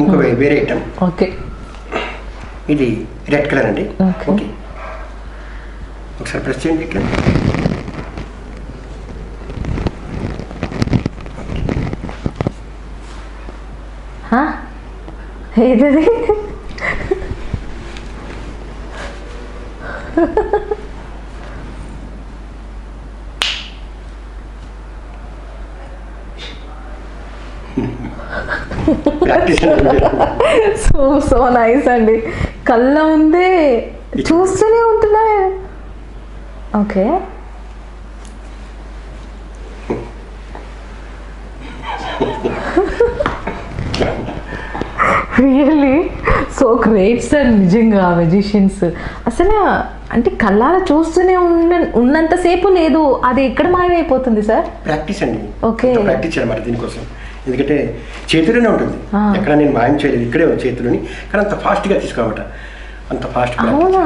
ఇంకో వే- వేరే ఐటమ్ ఓకే ఇది రెడ్ కలర్ అండి. ఓకే ఒకసారి ప్రెస్ చేయండి ఇక్కడ? ఏదది? సో సో నైస్ అండి. కళ్ళ ఉంది చూస్తూనే ఉంటున్నాయి okay really so great sir నిజంగా మెజిషియన్స్ అసలు అంటే కళ్ళార చూస్తూనే ఉన్న ఉన్నంతసేపు లేదు. అది ఎక్కడ మాయమైపోతుంది సార్ ప్రాక్టీస్ అండి. Okay. ప్రాక్టీస్ చేయాలన్నమాట దీనికోసం. ఎందుకంటే చేతిలోనే ఉంటుంది. ఎక్కడ నేను మాయం చేయలేదు ఇక్కడే చేతిలోని కానీ అంత ఫాస్ట్గా తీసుకోవాలన్నమాట. అంత ఫాస్ట్ అవునా?